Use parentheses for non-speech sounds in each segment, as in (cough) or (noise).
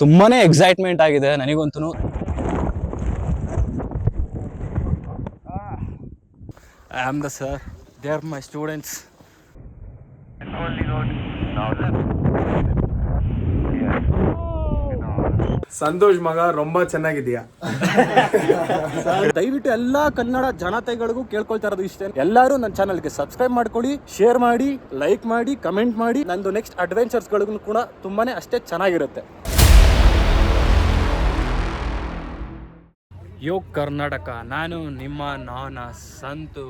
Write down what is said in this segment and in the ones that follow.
ತುಂಬಾನೇ ಎಕ್ಸೈಟ್ಮೆಂಟ್ ಆಗಿದೆ ನನಗಂತೂ I am the sir they are my students Santosh ಮಗ ರೊಂಬ ಚೆನ್ನಾಗಿದೆಯಾ ದಯವಿಟ್ಟು ಎಲ್ಲಾ ಕನ್ನಡ ಜನತೆಗಳಿಗೂ ಕೇಳ್ಕೊಳ್ತಾ ಇರೋದು ಇಷ್ಟೇ. ಎಲ್ಲರೂ ನನ್ನ ಚಾನಲ್ಗೆ ಸಬ್ಸ್ಕ್ರೈಬ್ ಮಾಡ್ಕೊಳ್ಳಿ ಶೇರ್ ಮಾಡಿ ಲೈಕ್ ಮಾಡಿ ಕಮೆಂಟ್ ಮಾಡಿ. ನಂದು ನೆಕ್ಸ್ಟ್ ಅಡ್ವೆಂಚರ್ಸ್ಗಳಿಗೂ ಕೂಡ ತುಂಬಾನೇ ಅಷ್ಟೇ ಚೆನ್ನಾಗಿರುತ್ತೆ. ಯೋ ಕರ್ನಾಟಕ, ನಾನು ನಿಮ್ಮ ನಾನ ಸಂತು,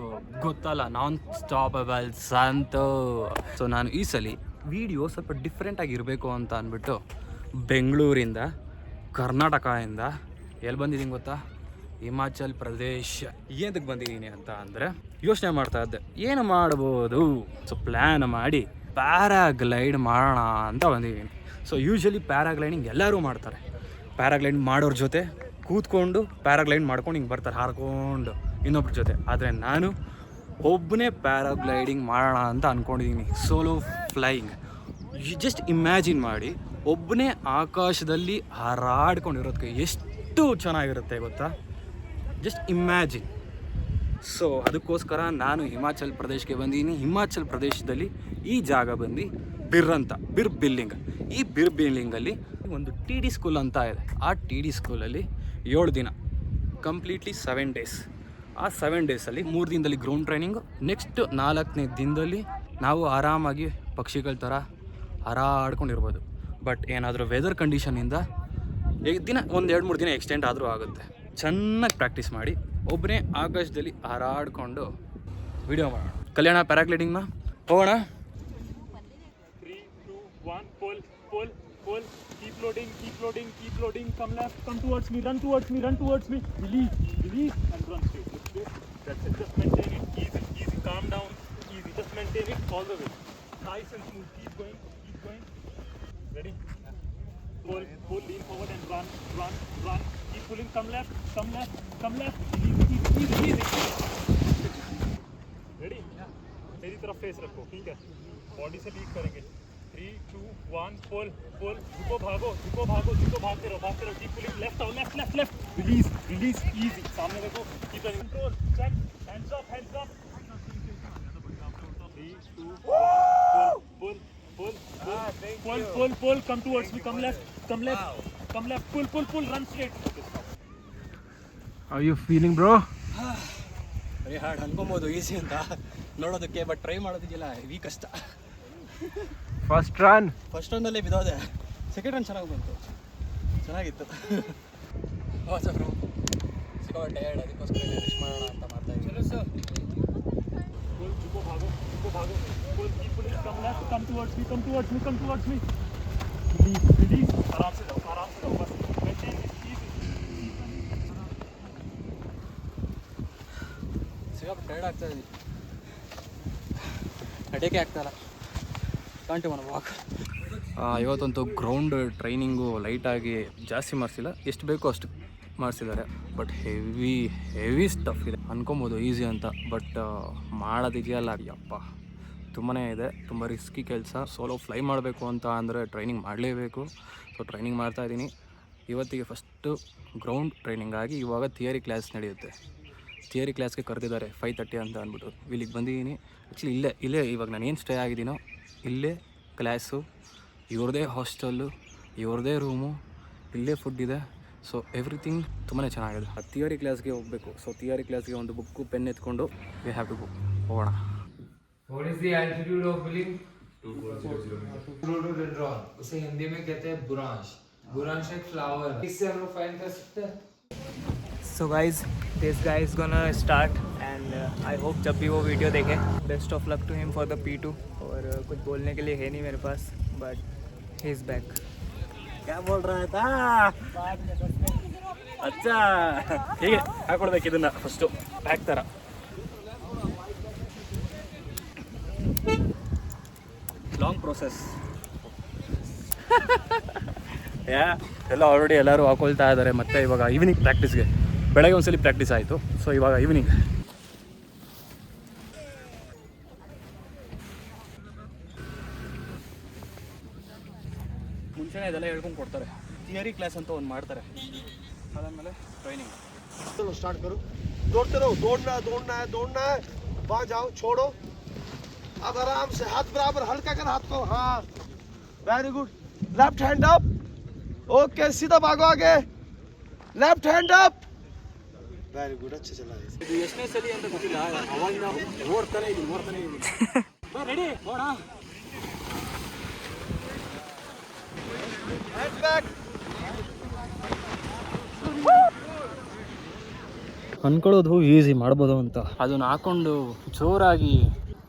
ಗೊತ್ತಲ್ಲ ನಾನ್ ಸ್ಟಾಪಬಲ್ ಸಂತು. ಸೊ ನಾನು ಈ ಸಲ ವಿಡಿಯೋ ಸ್ವಲ್ಪ ಡಿಫ್ರೆಂಟ್ ಆಗಿರಬೇಕು ಅಂತ ಅಂದ್ಬಿಟ್ಟು ಬೆಂಗಳೂರಿಂದ, ಕರ್ನಾಟಕದಿಂದ ಎಲ್ಲಿ ಬಂದಿದ್ದೀನಿ ಗೊತ್ತಾ? ಹಿಮಾಚಲ್ ಪ್ರದೇಶ್. ಏನಕ್ಕೆ ಬಂದಿದ್ದೀನಿ ಅಂತ ಅಂದರೆ, ಯೋಚನೆ ಮಾಡ್ತಾ ಇದ್ದೆ, ಏನು ಮಾಡ್ಬೋದು? ಸೊ ಪ್ಲ್ಯಾನ್ ಮಾಡಿ ಪ್ಯಾರಾಗ್ಲೈಡ್ ಮಾಡೋಣ ಅಂತ ಬಂದಿದ್ದೀನಿ. ಸೊ ಯೂಶ್ವಲಿ ಪ್ಯಾರಾಗ್ಲೈಡಿಂಗ್ ಎಲ್ಲರೂ ಮಾಡ್ತಾರೆ. ಪ್ಯಾರಾಗ್ಲೈಡ್ ಮಾಡೋರ ಜೊತೆ ಕೂತ್ಕೊಂಡು ಪ್ಯಾರಾಗ್ಲೈಡ್ ಮಾಡ್ಕೊಂಡು ಹಿಂಗೆ ಬರ್ತಾರೆ, ಹಾರ್ಕೊಂಡು ಇನ್ನೊಬ್ರ ಜೊತೆ. ಆದರೆ ನಾನು ಒಬ್ಬನೇ ಪ್ಯಾರಾಗ್ಲೈಡಿಂಗ್ ಮಾಡೋಣ ಅಂತ ಅಂದ್ಕೊಂಡಿದ್ದೀನಿ ಸೋಲೋ ಫ್ಲೈಯಿಂಗ್. ಜಸ್ಟ್ ಇಮ್ಯಾಜಿನ್ ಮಾಡಿ ಒಬ್ಬನೇ ಆಕಾಶದಲ್ಲಿ ಹಾರಾಡ್ಕೊಂಡಿರೋದಕ್ಕೆ ಎಷ್ಟು ಚೆನ್ನಾಗಿರುತ್ತೆ ಗೊತ್ತಾ? Just imagine. ಸೊ ಅದಕ್ಕೋಸ್ಕರ ನಾನು ಹಿಮಾಚಲ್ ಪ್ರದೇಶಕ್ಕೆ ಬಂದಿದ್ದೀನಿ ಹಿಮಾಚಲ್ ಪ್ರದೇಶದಲ್ಲಿ ಈ ಜಾಗ ಬಂದು ಬಿರ್ ಅಂತ, ಬಿರ್ ಬಿಲ್ಡಿಂಗ್. ಈ ಬಿರ್ ಬಿಲ್ಡಿಂಗಲ್ಲಿ ಒಂದು ಟಿ ಡಿ ಸ್ಕೂಲ್ ಅಂತ ಇದೆ. ಆ ಟಿ ಡಿ ಸ್ಕೂಲಲ್ಲಿ ಏಳು ದಿನ ಕಂಪ್ಲೀಟ್ಲಿ ಸೆವೆನ್ ಡೇಸ್ ಆ ಸೆವೆನ್ ಡೇಸಲ್ಲಿ ಮೂರು ದಿನದಲ್ಲಿ ಗ್ರೌಂಡ್ ಟ್ರೈನಿಂಗು ನೆಕ್ಸ್ಟ್ ನಾಲ್ಕನೇ ದಿನದಲ್ಲಿ ನಾವು ಆರಾಮಾಗಿ ಪಕ್ಷಿಗಳ ಥರ ಹಾರಾಡ್ಕೊಂಡಿರ್ಬೋದು. ಬಟ್ ಏನಾದರೂ ವೆದರ್ ಕಂಡೀಷನಿಂದ ದಿನ ಒಂದು ಎರಡು ಮೂರು ದಿನ ಎಕ್ಸ್ಟೆಂಡ್ ಆದರೂ ಆಗುತ್ತೆ. ಚೆನ್ನಾಗಿ ಪ್ರಾಕ್ಟೀಸ್ ಮಾಡಿ ಒಬ್ಬನೇ ಆಕಾಶದಲ್ಲಿ ಹಾರಾಡ್ಕೊಂಡು ವಿಡಿಯೋ ಮಾಡೋಣ. ಕಲ್ಯಾಣ ಪ್ಯಾರಾಗ್ಲೈಡಿಂಗ್ನ ಹೋಗೋಣ. Keep loading, keep loading, keep loading. Come left, come towards me, run towards me, run towards me. Release, release, and run straight. Look straight. That's it. Just maintain it. Easy, easy. Calm down. Easy. Just maintain it all the way. Nice and smooth. Keep going, keep going. Ready? Pull, pull, lean forward and run, run, run. Keep pulling. Come left, come left, come left. Easy, easy, easy, easy. Ready मेरी तरफ़ face रखो ठीक है body से lead करेंगे three two one pull pull झुको भागो झुको भागो झुको भागते रहो भागते रहो कीप पुलिंग लेफ्ट आओ left left left release release easy सामने देखो keep control check hands up hands up three two pull pull pull pull pull pull come towards me come left come left come left pull pull pull run straight are you feeling bro very hard ಅನ್ಕೊಬೋದು easy ಅಂತ ನೋಡೋದಕ್ಕೆ but try ಮಾಡೋದಕ್ಕೆಲ್ಲ heavy ಕಷ್ಟ first run first ರನ್ನಲ್ಲೇ ಬಿದ್ದೋದೆ second run ಚೆನ್ನಾಗಿ ಬಂತು ಚೆನ್ನಾಗಿತ್ತು ಹೊಸ bro ಸಿಗೋ tired ಅದಕ್ಕೋಸ್ಕರ ರೆಸ್ಟ್ ಮಾಡೋಣ ಅಂತ ಮಾಡ್ತಾ ಇದ್ದೀನಿ ಸರ್ पुल झुको भागो झुको भागो pull keep pulling come left come towards me come towards me come towards me release release आराम से जाओ आराम से जाओ बस मेंटेन इजी ಸಿಗಾಪಟ್ಟೆ ಟೈರ್ಡ್ ಆಗ್ತಾ ಇದೆ ನಡೆಯೋಕ್ಕೆ ಆಗ್ತಾಯಿಲ್ಲ ಕಾಂಟಿ ಮಾಡೋಣ ವಾಕ್ ಇವತ್ತಂತೂ ಗ್ರೌಂಡ್ ಟ್ರೈನಿಂಗು ಲೈಟಾಗಿ ಜಾಸ್ತಿ ಮಾಡಿಸಿಲ್ಲ. ಎಷ್ಟು ಬೇಕೋ ಅಷ್ಟು ಮಾಡಿಸಿದ್ದಾರೆ. ಬಟ್ ಹೆವಿ ಹೆವಿ ಸ್ಟಫ್ ಇದೆ. ಅನ್ಕೊಬೋದು ಈಸಿ ಅಂತ. ಬಟ್ ಮಾಡೋದಿದೆಯಲ್ಲ. ಯಪ್ಪ ತುಂಬಾ ಇದೆ. ತುಂಬ ರಿಸ್ಕಿ ಕೆಲಸ. ಸೋಲೋ ಫ್ಲೈ ಮಾಡಬೇಕು ಅಂತ ಅಂದರೆ ಟ್ರೈನಿಂಗ್ ಮಾಡಲೇಬೇಕು. ಸೊ ಟ್ರೈನಿಂಗ್ ಮಾಡ್ತಾ ಇದ್ದೀನಿ. ಇವತ್ತಿಗೆ ಫಸ್ಟು ಗ್ರೌಂಡ್ ಟ್ರೈನಿಂಗ್ ಆಗಿ ಇವಾಗ ಥಿಯರಿ ಕ್ಲಾಸ್ ನಡೆಯುತ್ತೆ. ಥಿಯರಿ ಕ್ಲಾಸ್ಗೆ ಕರೆದಿದ್ದಾರೆ ಫೈವ್ ತರ್ಟಿ ಅಂತ ಅಂದ್ಬಿಟ್ಟು. ಇಲ್ಲಿಗೆ ಬಂದಿದ್ದೀನಿ. ಆ್ಯಕ್ಚುಲಿ ಇಲ್ಲೇ ಇಲ್ಲೇ ಇವಾಗ ನಾನು ಏನು ಸ್ಟೇ ಆಗಿದ್ದೀನೋ ಇಲ್ಲೇ ಕ್ಲಾಸು ಇವ್ರದ್ದೇ ಹಾಸ್ಟೆಲ್ಲು ಇವ್ರದ್ದೇ ರೂಮು ಇಲ್ಲೇ ಫುಡ್ ಇದೆ ಸೊ ಎವ್ರಿಥಿಂಗ್ ತುಂಬಾ ಚೆನ್ನಾಗಿದೆ ಆ ಥಿಯರಿ ಕ್ಲಾಸ್ಗೆ ಹೋಗಬೇಕು ಸೊ ಥಿಯರಿ ಕ್ಲಾಸ್ಗೆ ಒಂದು ಬುಕ್ಕು ಪೆನ್ ಎತ್ಕೊಂಡು ವಿ ಹ್ಯಾವ್ ಟು ಗೋ ಹೋಗೋಣ What is the altitude of building? Rhododendron. उसे हिंदी में कहते हैं बुरांश बुरांश एक फ्लावर है इससे हम लोग फाइन कर सकते हैं so guys this guy is gonna start and I hope जब भी वो वीडियो देखे best of luck to him for the P two और uh, कुछ बोलने के लिए है नहीं मेरे पास बट ही इज़ बैक क्या बोल रहा था ಅಚ್ಚಾ ಹೀಗೆ ಹಾಕೊಡ್ಬೇಕು ಇದನ್ನ ಫಸ್ಟು ಪ್ಯಾಕ್ ಥರ ಲಾಂಗ್ ಪ್ರೊಸೆಸ್ ಯಾ ಎಲ್ಲ ಆಲ್ರೆಡಿ ಎಲ್ಲರೂ ಹಾಕೊಳ್ತಾ ಇದ್ದಾರೆ ಮತ್ತೆ ಇವಾಗ ಈವ್ನಿಂಗ್ ಪ್ರಾಕ್ಟೀಸ್ಗೆ ಬೆಳಗ್ಗೆ ಒಂದ್ಸಲಿ ಪ್ರಾಕ್ಟೀಸ್ ಆಯಿತು ಸೊ ಇವಾಗ ಈವ್ನಿಂಗ್ ಮುಂಚೆನೇ ಇದೆಲ್ಲ ಹೇಳ್ಕೊಂಡು ಕೊಡ್ತಾರೆ ಥಿಯರಿ ಕ್ಲಾಸ್ ಅಂತ ಒಂದು ಮಾಡ್ತಾರೆ ಅದಾದಮೇಲೆ ಟ್ರೈನಿಂಗ್ चलो स्टार्ट करो दौड़ते रहो दौड़ना है दौड़ना है दौड़ना है वहाँ जाओ छोड़ो अब आराम से हाथ बराबर हल्का कर हाथ को हाँ very good left hand up okay सीधा भागो आगे left hand up very good अच्छे चला है ಇದು ಎಷ್ಟನೇ ಸಲ ಅಂತ ಗೊತ್ತಿಲ್ಲ ಅವಾಗ ನಾವು ಓಡ್ತಾನೆ ಇದೀವಿ ಓಡ್ತಾನೆ ಇದೀವಿ ರೆಡಿ ಓಡ हैंड बैक ಅನ್ಕೊಳ್ಳೋದು ಈಸಿ ಮಾಡ್ಬೋದು ಅಂತ ಅದನ್ನ ಹಾಕೊಂಡು ಜೋರಾಗಿ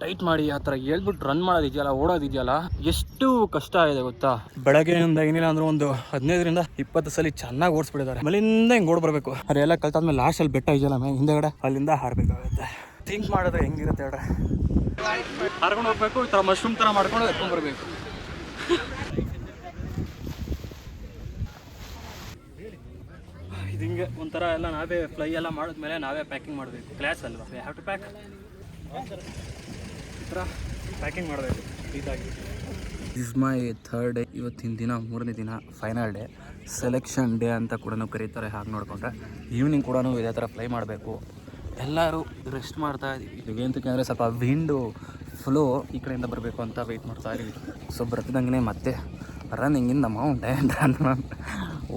ಟೈಟ್ ಮಾಡಿ ಆ ಥರ ಹೇಳ್ಬಿಟ್ಟು ರನ್ ಮಾಡೋದಿದೆಯಲ್ಲ ಓಡೋದಿದೆಯಲ್ಲ ಎಷ್ಟು ಕಷ್ಟ ಇದೆ ಗೊತ್ತಾ? ಬೆಳಗ್ಗೆಯಿಂದ ಏನಿಲ್ಲ ಅಂದ್ರೆ ಒಂದು ಹದಿನೈದರಿಂದ ಇಪ್ಪತ್ತು ಸಲ ಚೆನ್ನಾಗಿ ಓಡಿಸ್ಬಿಟ್ಟಿದ್ದಾರೆ. ಆಮೇಲಿಂದ ಹಿಂಗೆ ಓಡ್ ಬರಬೇಕು. ಅದೆಲ್ಲ ಕಲ್ತಾದ್ಮೇಲೆ ಲಾಸ್ಟಲ್ಲಿ ಬೆಟ್ಟ ಇದೆಯಲ್ಲ ಮೇ ಹಿಂದೆಗಡೆ? ಅಲ್ಲಿಂದ ಹಾರಬೇಕಾಗುತ್ತೆ. ಥಿಂಕ್ ಮಾಡಿದ್ರೆ ಹೆಂಗಿರುತ್ತೆ ಹೇಳ್ರೆ. ಹರ್ಕೊಂಡು ಹೋಗ್ಬೇಕು ಈ ಥರ ಮಶ್ರೂಮ್ ಥರ ಮಾಡ್ಕೊಂಡು ಎತ್ಕೊಂಡು ಬರಬೇಕು. ಇದು ಹಿಂಗೆ ಒಂಥರ ಎಲ್ಲ ನಾವೇ ಫ್ಲೈ ಎಲ್ಲ ಮಾಡಿದ್ಮೇಲೆ ನಾವೇ ಪ್ಯಾಕಿಂಗ್ ಮಾಡಬೇಕು. ಕ್ಲಾಸ್ ಅಲ್ವಾ? ಹ್ಯಾವ್ ಟು ಪ್ಯಾಕ್ ಪ್ಯಾಕಿಂಗ್ ಮಾಡಬೇಕು ಇದಾಗಿ ಇಸ್ ಮೈ ಥರ್ಡ್ ಡೇ ಇವತ್ತಿನ ದಿನ, ಮೂರನೇ ದಿನ ಫೈನಲ್ ಡೇ ಸೆಲೆಕ್ಷನ್ ಡೇ ಅಂತ ಕೂಡ ಕರೀತಾರೆ, ಹಾಗೆ ನೋಡಿಕೊಂಡ್ರೆ. ಈವ್ನಿಂಗ್ ಕೂಡ ಇದೇ ಥರ ಫ್ಲೈ ಮಾಡಬೇಕು. ಎಲ್ಲರೂ ರೆಸ್ಟ್ ಮಾಡ್ತಾ ಇದ್ದೀವಿ. ಏನಂತಕ್ಕೆ ಅಂದರೆ ಸ್ವಲ್ಪ ವಿಂಡು ಫ್ಲೋ ಈ ಕಡೆಯಿಂದ ಬರಬೇಕು ಅಂತ ವೆಯ್ಟ್ ಮಾಡ್ತಾ ಇದ್ದೀವಿ. ಸೊ ಬರ್ತಿದ್ದಂಗೆ ಮತ್ತೆ running in the mountain run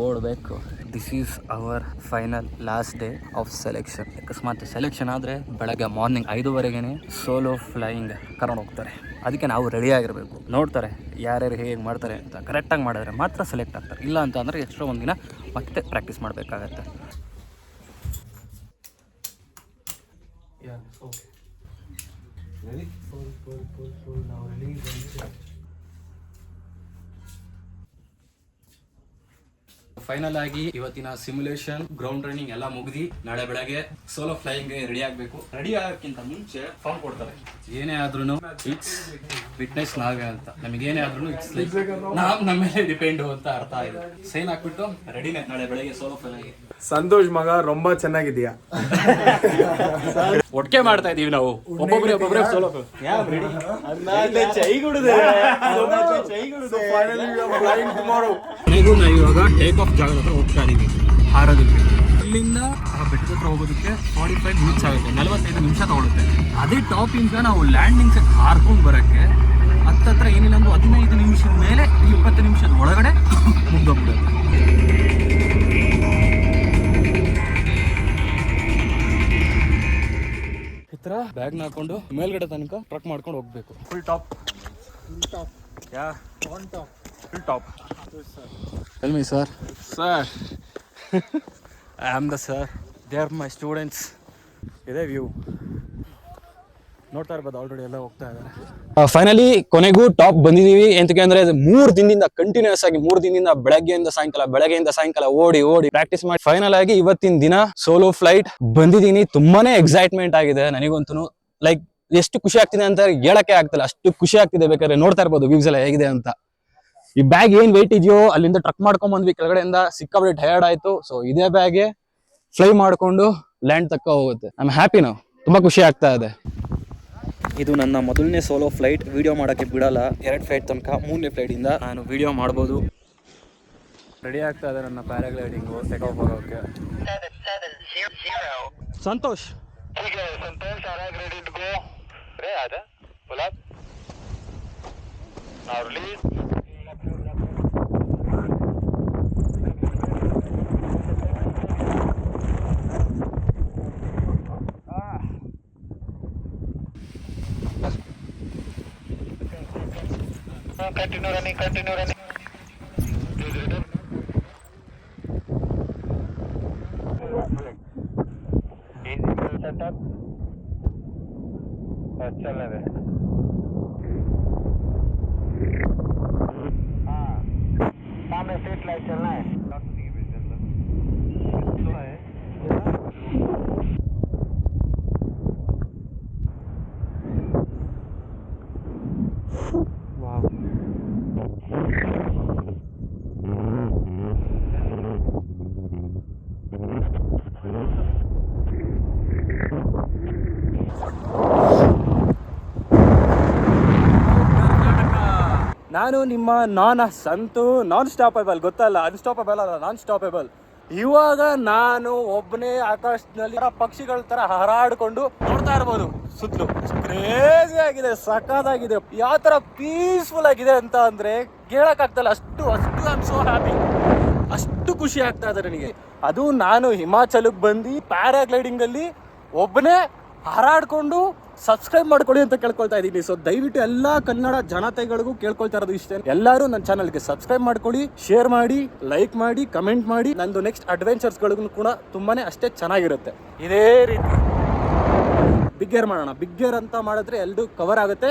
ಓಡಬೇಕು. This is our final last day of selection ಅಕಸ್ಮಾತ್ ಸೆಲೆಕ್ಷನ್ ಆದರೆ ಬೆಳಗ್ಗೆ ಮಾರ್ನಿಂಗ್ ಐದುವರೆಗೇ ಸೋಲೋ ಫ್ಲೈಯಿಂಗ್ ಕರ್ಕೊಂಡು ಹೋಗ್ತಾರೆ. ಅದಕ್ಕೆ ನಾವು ರೆಡಿ ಆಗಿರಬೇಕು. ನೋಡ್ತಾರೆ ಯಾರ್ಯಾರು ಹೇಗೆ ಮಾಡ್ತಾರೆ ಅಂತ. ಕರೆಕ್ಟಾಗಿ ಮಾಡಿದ್ರೆ ಮಾತ್ರ ಸೆಲೆಕ್ಟ್ ಆಗ್ತಾರೆ. ಇಲ್ಲ ಅಂತ ಅಂದರೆ ಎಕ್ಸ್ಟ್ರಾ ಒಂದಿನ ಮತ್ತೆ ಪ್ರಾಕ್ಟೀಸ್ ಮಾಡಬೇಕಾಗತ್ತೆ. ಫೈನಲ್ ಆಗಿ ಇವತ್ತಿನ ಸಿಮ್ಯುಲೇಷನ್ ಗ್ರೌಂಡ್ ರನ್ನಿಂಗ್ ಎಲ್ಲ ಮುಗಿದಿ ನಾಳೆ ಬೆಳಗ್ಗೆ ಸೋಲೋ ಫ್ಲೈಯಿಂಗ್ ರೆಡಿ ಆಗಬೇಕು. ರೆಡಿ ಆಗಕ್ಕಿಂತ ಮುಂಚೆ ಫಾರ್ಮ್ ಕೊಡ್ತಾರೆ. ಏನೇ ಆದ್ರೂ ಇಟ್ಸ್ ಫಿಟ್ನೆಸ್ ನಾವೇ ಅಂತ. ನಮಗೇನೇ ಆದ್ರೂ ಇಟ್ಸ್ ಲೈಕ್ ನಾವು ನಮ್ಮ ಮೇಲೆ ಡಿಪೆಂಡ್ ಅಂತ ಅರ್ಥ ಇದೆ ಸೈನ್ ಹಾಕ್ಬಿಟ್ಟು ರೆಡಿನೇ ನಾಳೆ ಬೆಳಗ್ಗೆ ಸೋಲೋ ಫ್ಲೈಗೆ ಸಂತೋಷ್ ಮಗ ರೊಂಬ ಚೆನ್ನಾಗಿದ್ಯಾ (laughs) ಒಟ್ಟಿಗೆ ಮಾಡ್ತಾ ಇದೀವಿ ನಾವು. ಒಬ್ಬೊಬ್ಬರೇ ಒಬ್ಬೊಬ್ಬರೇ ಸೋಲೋ ಕೊನೆಗೂ ನಾವು ಇವಾಗ ಟೇಕ್ ಆಫ್ ಜಾಗದ ಹತ್ರ ಹೋಗ್ತಾ ಇದೀವಿ ಹಾರೋದಕ್ಕೆ ಇಲ್ಲಿಂದ ಆ ಬೆಟ್ಟದ ಹತ್ರ ಹೋಗೋದಕ್ಕೆ ಫಾರ್ಟಿ ಫೈವ್ ಮಿನಿಟ್ಸ್ ಆಗುತ್ತೆ ನಲವತ್ತೈದು ನಿಮಿಷ ತಗೊಳುತ್ತೆ. ಅದೇ ಟಾಪಿಂದ ನಾವು ಲ್ಯಾಂಡಿಂಗ್ಸ್ ಹಾರ್ಕೊಂಡು ಬರೋಕ್ಕೆ ಹತ್ತತ್ರ ಏನಿಲ್ಲ ಅಂದ್ರೆ ಹದಿನೈದು ನಿಮಿಷದ ಮೇಲೆ ಇಪ್ಪತ್ತು ನಿಮಿಷದ ಒಳಗಡೆ ಮುಗ್ದೋಗ್ಬಿಡುತ್ತೆ. ಈ ಥರ ಬ್ಯಾಗ್ನ ಹಾಕೊಂಡು ಮೇಲ್ಗಡೆ ತನಕ ಟ್ರಕ್ ಮಾಡ್ಕೊಂಡು ಹೋಗ್ಬೇಕು. Full top yeah full top tell me sir sir I am the sir they are my students ಇದೇ ವ್ಯೂ ನೋಡ್ತಾ ಇರ್ಬೋದು ಆಲ್ರೆಡಿ ಎಲ್ಲ ಹೋಗ್ತಾ ಇದ್ದಾರೆ. ಫೈನಲಿ ಕೊನೆಗೂ ಟಾಪ್ ಬಂದಿದೀವಿ ಎಂತಕ್ಕೆ ಅಂದ್ರೆ ಮೂರು ದಿನದಿಂದ ಕಂಟಿನ್ಯೂಸ್ ಆಗಿ ಮೂರು ದಿನದಿಂದ ಬೆಳಗ್ಗೆಯಿಂದ ಸಾಯಂಕಾಲ ಬೆಳಗ್ಗೆಯಿಂದ ಸಾಯಂಕಾಲ ಓಡಿ ಓಡಿ ಪ್ರಾಕ್ಟೀಸ್ ಮಾಡಿ ಫೈನಲ್ ಆಗಿ ಇವತ್ತಿನ ದಿನ ಸೋಲೋ ಫ್ಲೈಟ್ ಬಂದಿದ್ದೀನಿ. ತುಂಬಾನೇ ಎಕ್ಸೈಟ್ಮೆಂಟ್ ಆಗಿದೆ ನನಗಂತೂ ಲೈಕ್ ಎಷ್ಟು ಖುಷಿ ಆಗ್ತಿದೆ ಅಂತ ಹೇಳಕ್ಕೆ ಆಗ್ತಿಲ್ಲ. ಅಷ್ಟು ಖುಷಿ ಆಗ್ತಿದೆ ಬೇಕಾದ್ರೆ ನೋಡ್ತಾ ಇರ್ಬೋದು ವ್ಯೂಸ್ ಎಲ್ಲ ಹೇಗಿದೆ ಅಂತ. ಈ ಬ್ಯಾಗ್ ಏನ್ ವೆಯ್ಟ್ ಇದೆಯೋ ಅಲ್ಲಿಂದ ಟ್ರಕ್ ಮಾಡ್ಕೊಂಡ್ ಬಂದ್ವಿ ಕೆಳಗಡೆಯಿಂದ ಸಿಕ್ಕಾಬಿಟ್ಟೆ ಟಯರ್ಡ್ ಆಯ್ತು. ಸೊ ಇದೇ ಬ್ಯಾಗೆ ಫ್ಲೈ ಮಾಡ್ಕೊಂಡು ಲ್ಯಾಂಡ್ ತಕ್ಕ ಹೋಗುತ್ತೆ. ಐ ಹ್ಯಾಪಿ ನಾವು ತುಂಬಾ ಖುಷಿ ಆಗ್ತಾ ಇದೆ. ಇದು ನನ್ನ ಮೊದಲನೇ ಸೋಲೋ ಫ್ಲೈಟ್ ವಿಡಿಯೋ ಮಾಡೋಕೆ ಬಿಡಲ್ಲ. ಎರಡು ಫ್ಲೈಟ್ ತನಕ ಮೂರನೇ ಫ್ಲೈಟಿಂದ ನಾನು ವಿಡಿಯೋ ಮಾಡ್ಬೋದು. ರೆಡಿ ಆಗ್ತಾ ಇದೆ ನನ್ನ ಪ್ಯಾರಾಗ್ಲೈಡಿಂಗು ಟೇಕ್ ಆಫ್ ಆಗೋಕ್ಕೆ. ಸಂತೋಷ್. ठीक Continue running, continue running. Engine setup. और चलने दे हाँ सामने स्ट्रीट लाइट चलना ನಾನು ನಿಮ್ಮ ನಾನ್ ಸಂತು ನಾನ್ ಸ್ಟಾಪೇಬಲ್ ಗೊತ್ತಲ್ಲ ಅನ್ಸ್ಟಾಪಬಲ್ ಅಲ್ಲ ನಾನ್ ಸ್ಟಾಪೇಬಲ್ ಇವಾಗ ನಾನು ಒಬ್ಬನೇ ಆಕಾಶದಲ್ಲಿ ಪಕ್ಷಿಗಳ ತರ ಹರಾಡ್ಕೊಂಡು ನೋಡ್ತಾ ಇರ್ಬೋದು. ಸುತ್ತಲೂ. ಕ್ರೇಜಿ ಆಗಿದೆ, ಸಖತ್ತಾಗಿದೆ. ಯಾವ ತರ ಪೀಸ್ಫುಲ್ ಆಗಿದೆ ಅಂತ ಅಂದ್ರೆ ಕೇಳಕ್ಕಾಗ್ತಲ್ಲ ಅಷ್ಟು ಅಷ್ಟು ಐ ಆಮ್ ಸೋ ಹ್ಯಾಪಿ ಅಷ್ಟು ಖುಷಿ ಆಗ್ತಾ ಇದೆ ನನಗೆ. ಅದು ನಾನು ಹಿಮಾಚಲಕ್ಕೆ ಬಂದು ಪ್ಯಾರಾಗ್ಲೈಡಿಂಗ್ ಅಲ್ಲಿ ಒಬ್ಬನೇ ಹಾರಾಡ್ಕೊಂಡು ಸಬ್ಸ್ಕ್ರೈಬ್ ಮಾಡ್ಕೊಳ್ಳಿ ಅಂತ ಕೇಳ್ಕೊಳ್ತಾ ಇದ್ದೀನಿ. ಸೊ ದಯವಿಟ್ಟು ಎಲ್ಲಾ ಕನ್ನಡ ಜನತೆಗಳಿಗೂ ಕೇಳ್ಕೊಳ್ತಾ ಇರೋದು ಇಷ್ಟೇ. ಎಲ್ಲರೂ ನನ್ನ ಚಾನಲ್ಗೆ ಸಬ್ಸ್ಕ್ರೈಬ್ ಮಾಡ್ಕೊಳ್ಳಿ ಶೇರ್ ಮಾಡಿ ಲೈಕ್ ಮಾಡಿ ಕಮೆಂಟ್ ಮಾಡಿ. ನಂದು ನೆಕ್ಸ್ಟ್ ಅಡ್ವೆಂಚರ್ಸ್ಗಳಿಗೂ ಕೂಡ ತುಂಬಾನೇ ಅಷ್ಟೇ ಚೆನ್ನಾಗಿರುತ್ತೆ. ಇದೇ ರೀತಿ. ಬಿಗ್ ಏರ್ ಮಾಡೋಣ. ಬಿಗ್ ಏರ್ ಅಂತ ಮಾಡಿದ್ರೆ ಎರಡು ಕವರ್ ಆಗುತ್ತೆ.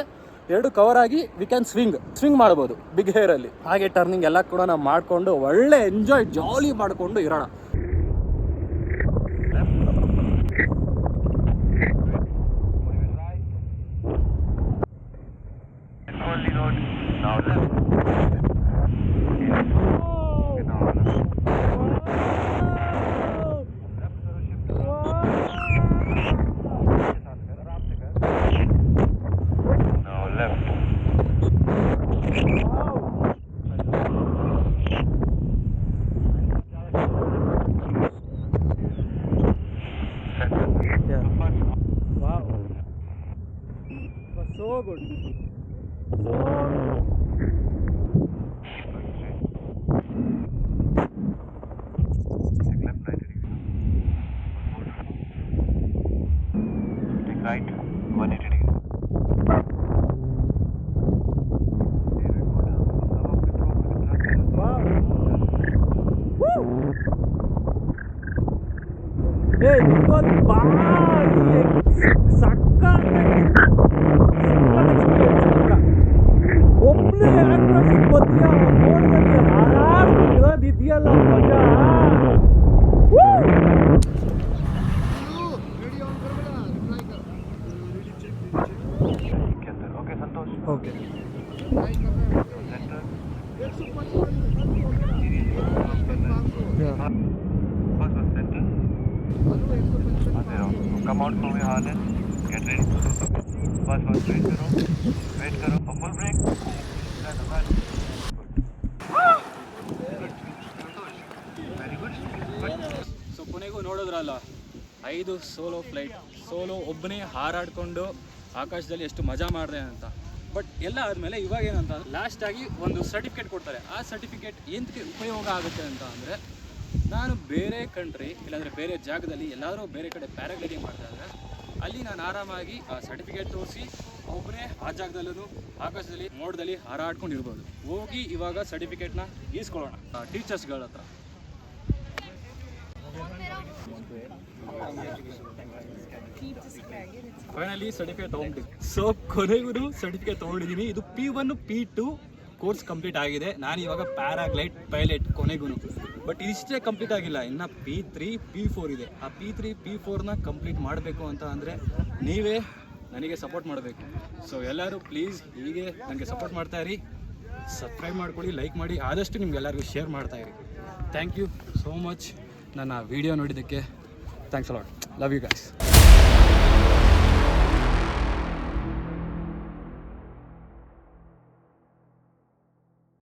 ಎರಡು ಕವರ್ ಆಗಿ ವಿ ಕ್ಯಾನ್ ಸ್ವಿಂಗ್ ಸ್ವಿಂಗ್ ಮಾಡ್ಬೋದು. ಬಿಗ್ ಹೇರಲ್ಲಿ ಹಾಗೆ ಟರ್ನಿಂಗ್ ಎಲ್ಲ ಕೂಡ ನಾವು ಮಾಡ್ಕೊಂಡು ಒಳ್ಳೆ ಎಂಜಾಯ್ ಜಾಲಿ ಮಾಡ್ಕೊಂಡು ಇರೋಣ. right 180 degree ಏ ನಿಜವಾಗ್ಲೂ ಭಾರಿ ಸಕ್ಕ ಒಬ್ಳು ಮಧ್ಯ ಮೋಡದಲ್ಲಿ ಹಾರಾಡ್ತಿರೋದಿದೆಯಲ್ಲ ಮಜಾ ಐದು ಸೋಲೋ ಫ್ಲೈಟ್, ಸೋಲೋ ಒಬ್ಬನೇ ಹಾರಾಡ್ಕೊಂಡು ಆಕಾಶದಲ್ಲಿ ಎಷ್ಟು ಮಜಾ ಮಾಡಿದೆ ಅಂತ. ಬಟ್ ಎಲ್ಲ ಆದಮೇಲೆ ಇವಾಗ ಏನಂತ ಲಾಸ್ಟಾಗಿ ಒಂದು ಸರ್ಟಿಫಿಕೇಟ್ ಕೊಡ್ತಾರೆ. ಆ ಸರ್ಟಿಫಿಕೇಟ್ ಎಂತಕ್ಕೆ ಉಪಯೋಗ ಆಗುತ್ತೆ ಅಂತ ಅಂದರೆ, ನಾನು ಬೇರೆ ಕಂಟ್ರಿ ಇಲ್ಲಾಂದರೆ ಬೇರೆ ಜಾಗದಲ್ಲಿ ಎಲ್ಲಾದರೂ ಬೇರೆ ಕಡೆ ಪ್ಯಾರಾಗ್ಲೈಡಿಂಗ್ ಮಾಡ್ತಾ ಅಲ್ಲಿ ನಾನು ಆರಾಮಾಗಿ ಆ ಸರ್ಟಿಫಿಕೇಟ್ ತೋರಿಸಿ ಒಬ್ಬನೇ ಆ ಜಾಗದಲ್ಲೂ ಆಕಾಶದಲ್ಲಿ ಮೋಡದಲ್ಲಿ ಹಾರಾಡ್ಕೊಂಡಿರ್ಬೋದು. ಹೋಗಿ ಇವಾಗ ಸರ್ಟಿಫಿಕೇಟ್ನ ಈಸ್ಕೊಳ್ಳೋಣ. ಟೀಚರ್ಸ್ಗಳ ಹತ್ರ ಫೈನಲಿ ಸರ್ಟಿಫಿಕೇಟ್ ತೊಗೊಂಡಿದ್ದೀನಿ ಸೊ ಕೊನೆಗೂ ಸರ್ಟಿಫಿಕೇಟ್ ತೊಗೊಂಡಿದ್ದೀನಿ. ಇದು P one P two course complete ಆಗಿದೆ. ನಾನು ಇವಾಗ ಪ್ಯಾರಾಗ್ಲೈಟ್ ಪೈಲೆಟ್ ಕೊನೆಗೂ. ಬಟ್ ಇಷ್ಟೇ ಕಂಪ್ಲೀಟ್ ಆಗಿಲ್ಲ. ಇನ್ನು ಪಿ ತ್ರೀ ಪಿ ಫೋರ್ ಇದೆ. ಆ ಪಿ ತ್ರೀ ಪಿ ಫೋರ್ನ ಕಂಪ್ಲೀಟ್ ಮಾಡಬೇಕು ಅಂತ ಅಂದರೆ ನೀವೇ ನನಗೆ ಸಪೋರ್ಟ್ ಮಾಡಬೇಕು. ಸೊ ಎಲ್ಲರೂ ಪ್ಲೀಸ್ ಹೀಗೆ ನನಗೆ ಸಪೋರ್ಟ್ ಮಾಡ್ತಾ ಇರಿ. ಸಬ್ಸ್ಕ್ರೈಬ್ ಮಾಡ್ಕೊಳ್ಳಿ ಲೈಕ್ ಮಾಡಿ. ಆದಷ್ಟು ನಿಮ್ಗೆಲ್ಲರಿಗೂ ಶೇರ್ ಮಾಡ್ತಾ ಇರಿ. ಥ್ಯಾಂಕ್ ಯು ಸೋ ಮಚ್ ನನ್ನ ವಿಡಿಯೋ ನೋಡಿದ್ದಕ್ಕೆ Thanks a lot. Love you guys.